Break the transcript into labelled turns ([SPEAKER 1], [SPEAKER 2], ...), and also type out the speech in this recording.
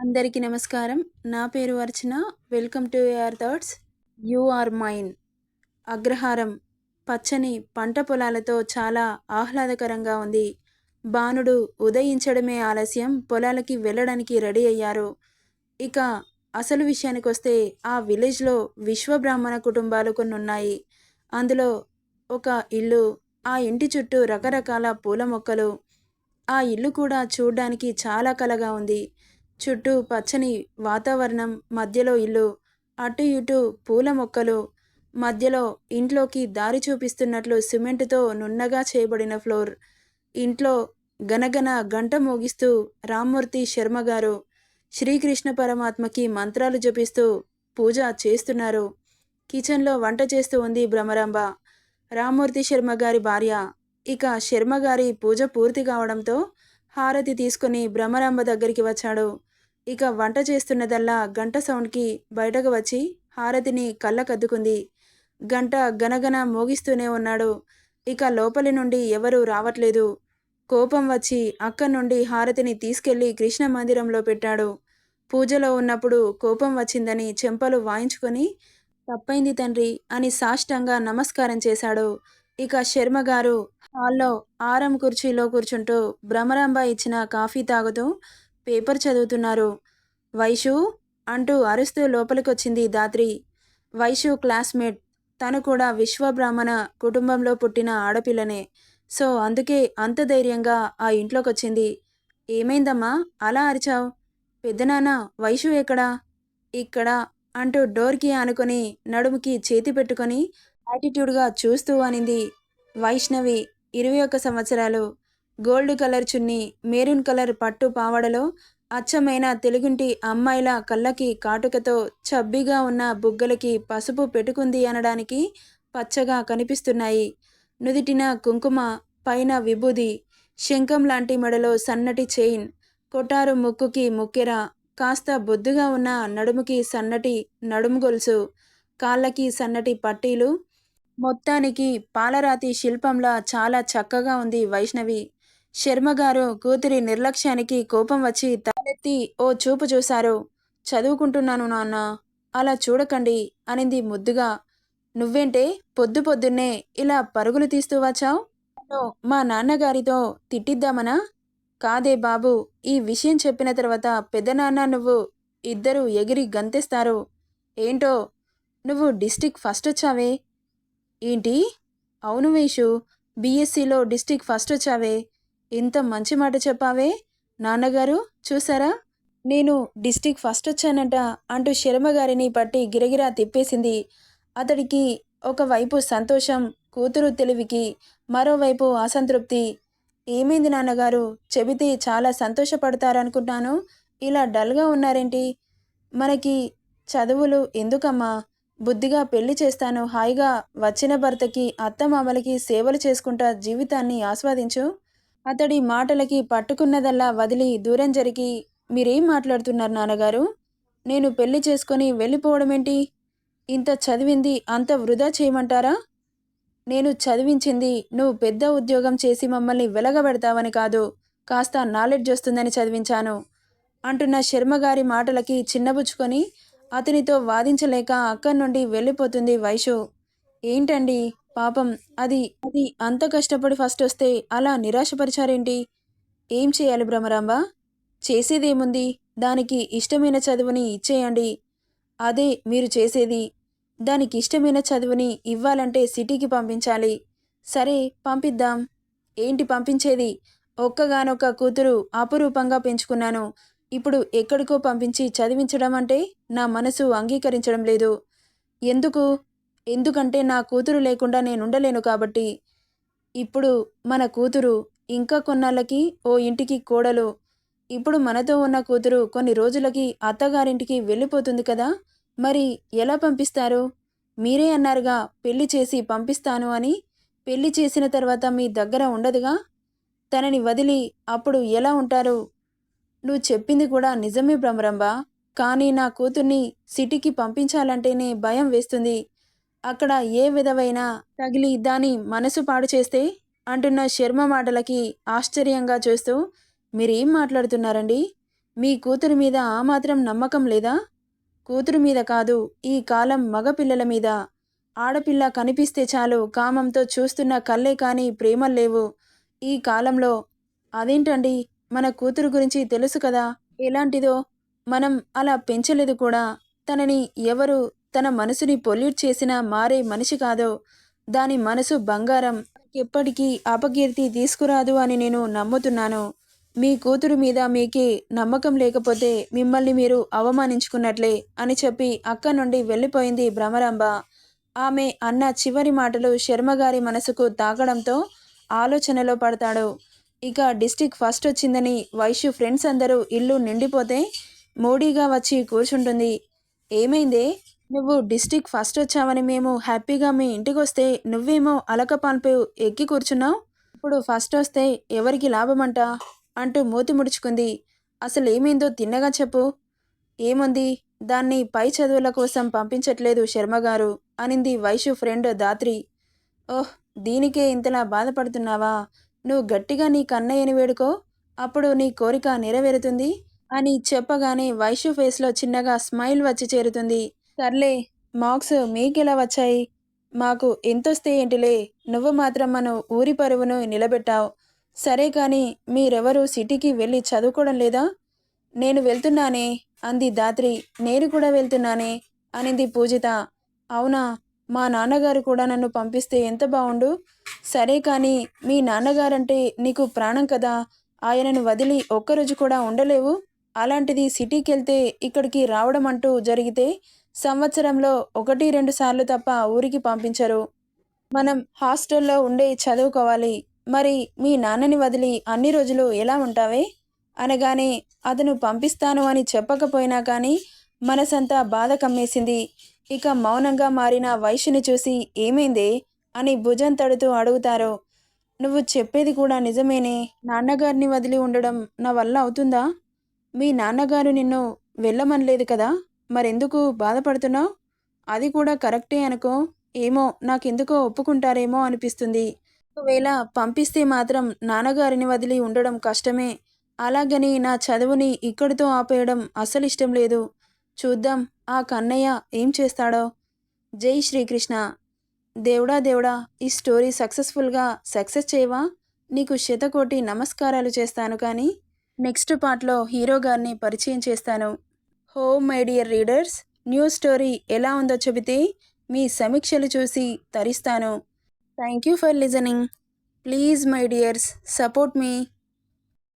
[SPEAKER 1] అందరికీ నమస్కారం. నా పేరు Archana. Welcome to AR thoughts. You are mine. Agraharam. పచ్చని పంట పొలాలతో చాలా ఆహ్లాదకరంగా ఉంది. బాణుడు ఉదయించడమే ఆలస్యం. పొలాలకి వెళ్ళడానికి రెడీ అయ్యారు. ఇక అసలు విషయానికి వస్తే ఆ విలేజ్లో విశ్వబ్రాహ్మణ కుటుంబాలు కొన్ని ఉన్నాయి అందులో ఒక ఇల్లు ఆ ఇంటి చుట్టూ రకరకాల పూల మొక్కలు. ఆ ఇల్లు కూడా చూడ్డానికి చాలా కలగా ఉంది. చుట్టూ పచ్చని వాతావరణం మధ్యలో ఇల్లు అటు ఇటు పూల మొక్కలు మధ్యలో ఇంట్లోకి దారి చూపిస్తున్నట్లు సిమెంటుతో నున్నగా చేయబడిన ఫ్లోర్. ఇంట్లో గనగన గంట మోగిస్తూ రామ్మూర్తి శర్మ గారు శ్రీకృష్ణ పరమాత్మకి మంత్రాలు జపిస్తూ పూజ చేస్తున్నారు. కిచెన్లో వంట చేస్తూ ఉంది భ్రమరాంబ. రామ్మూర్తి శర్మ గారి భార్య. ఇక శర్మ గారి పూజ పూర్తి కావడంతో హారతి తీసుకుని భ్రమరాంబ దగ్గరికి వచ్చాడు. ఇక వంట చేస్తున్నదల్లా గంట సౌండ్కి బయటకు వచ్చి హారతిని కళ్ళకద్దుకుంది. గంట గనగన మోగిస్తూనే ఉన్నాడు. ఇక లోపలి నుండి ఎవరూ రావట్లేదు. కోపం వచ్చి అక్కడి నుండి హారతిని తీసుకెళ్ళి కృష్ణ మందిరంలో పెట్టాడు. పూజలో ఉన్నప్పుడు కోపం వచ్చిందని చెంపలు వాయించుకొని తప్పైంది తండ్రి అని సాష్టంగా నమస్కారం చేశాడు. ఇక శర్మ గారు హాల్లో ఆరం కుర్చీలో కూర్చుంటూ భ్రమరాంబ ఇచ్చిన కాఫీ తాగుతూ పేపర్ చదువుతున్నారు. వైషు అంటూ అరుస్తూ లోపలికొచ్చింది దాత్రి. వైషు క్లాస్మేట్. తను కూడా విశ్వబ్రాహ్మణ కుటుంబంలో పుట్టిన ఆడపిల్లనే. సో అందుకే అంత ధైర్యంగా ఆ ఇంట్లోకొచ్చింది. ఏమైందమ్మా? అలా అరిచావు? పెద్దనాన్న వైషు ఎక్కడా? ఇక్కడ అంటూ డోర్కి ఆనుకొని నడుముకి చేతి పెట్టుకొని యాటిట్యూడ్గా చూస్తూ అనింది వైష్ణవి ఇరవై ఒక్క సంవత్సరాలు. గోల్డ్ కలర్ చున్ని మెరూన్ కలర్ పట్టు పావడలో అచ్చమైన తెలుగుంటి అమ్మాయిల కళ్ళకి కాటుకతో చబ్బిగా ఉన్న బుగ్గలకి పసుపు పెట్టుకుంది అనడానికి పచ్చగా కనిపిస్తున్నాయి. నుదిటిన కుంకుమ పైన విభూది శంఖం లాంటి మెడలో సన్నటి చైన్ కొటారు ముక్కుకి ముక్కెర కాస్త బొద్దుగా ఉన్న నడుముకి సన్నటి నడుము గొలుసు కాళ్ళకి సన్నటి పట్టీలు మొత్తానికి పాలరాతి శిల్పంలా చాలా చక్కగా ఉంది వైష్ణవి. శర్మగారు కూతురి నిర్లక్ష్యానికి కోపం వచ్చి తలెత్తి ఓ చూపు చూశారు. చదువుకుంటున్నాను నాన్న. అలా చూడకండి అనింది ముద్దుగా. నువ్వేంటే పొద్దు పొద్దున్నే ఇలా పరుగులు తీస్తూ వచ్చావు? మా నాన్నగారితో తిట్టిద్దామనా? కాదే బాబు ఈ విషయం చెప్పిన తర్వాత పెద్దనాన్న నువ్వు ఇద్దరు ఎగిరి గంతేస్తారు. ఏంటో నువ్వు డిస్టిక్ ఫస్ట్ వచ్చావే. ఏంటి? అవును వేషు బీఎస్సీలో డిస్టిక్ ఫస్ట్ వచ్చావే. ఇంత మంచి మాట చెప్పావే? నాన్నగారు చూసారా? నేను డిస్టిక్ ఫస్ట్ వచ్చానట అంటూ శర్మ గారిని పట్టి గిరగిరా తిప్పేసింది. అతడికి ఒకవైపు సంతోషం కూతురు తెలివికి మరోవైపు అసంతృప్తి. ఏమైంది నాన్నగారు? చెబితే చాలా సంతోషపడతారనుకున్నాను ఇలా డల్గా ఉన్నారేంటి? మనకి చదువులు ఎందుకమ్మా? బుద్ధిగా పెళ్ళి చేస్తాను. హాయిగా వచ్చిన భర్తకి అత్తమామలకి సేవలు చేసుకుంటా జీవితాన్ని ఆస్వాదించు. అతడి మాటలకి పట్టుకున్నదల్లా వదిలి దూరం జరిగి మీరేం మాట్లాడుతున్నారు నాన్నగారు? నేను పెళ్ళి చేసుకొని వెళ్ళిపోవడమేంటి? ఇంత చదివింది అంత వృధా చేయమంటారా? నేను చదివించింది నువ్వు పెద్ద ఉద్యోగం చేసి మమ్మల్ని వెలగబెడతావని కాదు కాస్త నాలెడ్జ్ వస్తుందని చదివించాను అంటున్న శర్మగారి మాటలకి చిన్నబుచ్చుకొని అతనితో వాదించలేక అక్కడి నుండి వెళ్ళిపోతుంది వైషు. ఏంటండి? పాపం అది అది అంత కష్టపడి ఫస్ట్ వస్తే అలా నిరాశపరిచారేంటి? ఏం చేయాలి భ్రమరాంబ చేసేదేముంది? దానికి ఇష్టమైన చదువుని ఇచ్చేయండి. అదే మీరు చేసేది. దానికి ఇష్టమైన చదువుని ఇవ్వాలంటే సిటీకి పంపించాలి. సరే పంపిద్దాం. ఏంటి పంపించేది? ఒక్కగానొక్క కూతురు అపురూపంగా పెంచుకున్నాను. ఇప్పుడు ఎక్కడికో పంపించి చదివించడం అంటే నా మనసు అంగీకరించడం లేదు. ఎందుకు? ఎందుకంటే నా కూతురు లేకుండా నేనుండలేను కాబట్టి ఇప్పుడు మన కూతురు ఇంకా కొన్నాళ్ళకి ఓ ఇంటికి కోడలు. ఇప్పుడు మనతో ఉన్న కూతురు కొన్ని రోజులకి అత్తగారింటికి వెళ్ళిపోతుంది కదా. మరి ఎలా పంపిస్తారు? మీరే అన్నారుగా పెళ్ళి చేసి పంపిస్తాను అని. పెళ్ళి చేసిన తర్వాత మీ దగ్గర ఉండదుగా? తనని వదిలి అప్పుడు ఎలా ఉంటారు? నువ్వు చెప్పింది కూడా నిజమే భ్రమరంబ కానీ నా కూతుర్ని సిటీకి పంపించాలంటేనే భయం వేస్తుంది. అక్కడ ఏ విధమైన తగిలి దాని మనసు పాడు చేస్తే అంటున్న శర్మ మాటలకి ఆశ్చర్యంగా చూస్తూ మీరేం మాట్లాడుతున్నారండి? మీ కూతురు మీద ఆ మాత్రం నమ్మకం లేదా? కూతురు మీద కాదు ఈ కాలం మగపిల్లల మీద. ఆడపిల్ల కనిపిస్తే చాలు కామంతో చూస్తున్న కళ్ళే కానీ ప్రేమలు లేవు. ఈ కాలంలో అదేంటండి? మన కూతురు గురించి తెలుసు కదా? ఎలాంటిదో? మనం అలా పెంచలేదు కూడా. తనని ఎవరు తన మనసుని పొల్యూట్ చేసినా మారే మనిషి కాదో. దాని మనసు బంగారం. ఎప్పటికీ అపకీర్తి తీసుకురాదు అని నేను నమ్ముతున్నాను. మీ కూతురు మీద మీకే నమ్మకం లేకపోతే మిమ్మల్ని మీరు అవమానించుకున్నట్లే అని చెప్పి అక్క నుండి వెళ్ళిపోయింది భ్రమరాంబ. ఆమె అన్న చివరి మాటలు శర్మగారి మనసుకు తాకడంతో ఆలోచనలో పడతాడు. ఇక డిస్టిక్ ఫస్ట్ వచ్చిందని వైశ్యు ఫ్రెండ్స్ అందరూ ఇల్లు నిండిపోతే మోడీగా వచ్చి కూర్చుంటుంది. ఏమైందే? నువ్వు డిస్టిక్ ఫస్ట్ వచ్చావని మేము హ్యాపీగా మీ ఇంటికి వస్తే నువ్వేమో అలకపాన్పై ఎక్కి కూర్చున్నావు? ఇప్పుడు ఫస్ట్ వస్తే ఎవరికి లాభమంట? అంటూ మూతి ముడుచుకుంది. అసలు ఏమైందో తిన్నగా చెప్పు. ఏముంది? దాన్ని పై చదువుల కోసం పంపించట్లేదు శర్మగారు అనింది వైషు ఫ్రెండ్ దాత్రి ఓహ్ దీనికే ఇంతలా బాధపడుతున్నావా? నువ్వు గట్టిగా నీ కన్నయ్యని వేడుకో. అప్పుడు నీ కోరిక నెరవేరుతుంది అని చెప్పగానే వైషు ఫేస్లో చిన్నగా స్మైల్ వచ్చి చేరుతుంది. సర్లే మార్క్స్ మీకెలా వచ్చాయి? మాకు ఎంతొస్తే ఏంటిలే నువ్వు మాత్రం మన ఊరి పరువును నిలబెట్టావు. సరే కానీ మీరెవరూ సిటీకి వెళ్ళి చదువుకోవడం లేదా? నేను వెళ్తున్నానే అంది దాత్రి. నేను కూడా వెళ్తున్నానే అనింది పూజిత. అవునా మా నాన్నగారు కూడా నన్ను పంపిస్తే ఎంత బాగుండు సరే కానీ మీ నాన్నగారంటే నీకు ప్రాణం కదా ఆయనను వదిలి ఒక్కరోజు కూడా ఉండలేవు? అలాంటిది సిటీకి వెళ్తే ఇక్కడికి రావడం అంటూ జరిగితే సంవత్సరంలో ఒకటి రెండు సార్లు తప్ప ఊరికి పంపించరు. మనం హాస్టల్లో ఉండే చదువుకోవాలి. మరి మీ నాన్నని వదిలి అన్ని రోజులు ఎలా ఉంటావే? అనగానే అతను పంపిస్తాను అని చెప్పకపోయినా కానీ మనసంతా బాధ కమ్మేసింది. ఇక మౌనంగా మారిన వైశ్యుని చూసి ఏమైందే అని భుజం తడుతూ అడుగుతారు. నువ్వు చెప్పేది కూడా నిజమేనే? నాన్నగారిని వదిలి ఉండడం నా వల్ల అవుతుందా? మీ నాన్నగారు నిన్ను వెళ్ళమనలేదు కదా? మరెందుకు బాధపడుతున్నావు? అది కూడా కరెక్టే అనుకో. ఏమో నాకెందుకో ఒప్పుకుంటారేమో అనిపిస్తుంది. ఒకవేళ పంపిస్తే మాత్రం నాన్నగారిని వదిలి ఉండడం కష్టమే. అలాగని నా చదువుని ఇక్కడితో ఆపేయడం అస్సలు ఇష్టం లేదు. చూద్దాం ఆ కన్నయ్య ఏం చేస్తాడో. జై శ్రీకృష్ణ. దేవుడా దేవుడా ఈ స్టోరీ సక్సెస్ఫుల్గా సక్సెస్ చేయవా? నీకు శతకోటి నమస్కారాలు చేస్తాను కానీ నెక్స్ట్ పార్ట్లో హీరో గారిని పరిచయం చేస్తాను. హో my dear readers new story ఎలా ఉందో చెబితే మీ సమీక్షలు చూసి తరిస్తాను. Thank you for listening. Please my dears support me.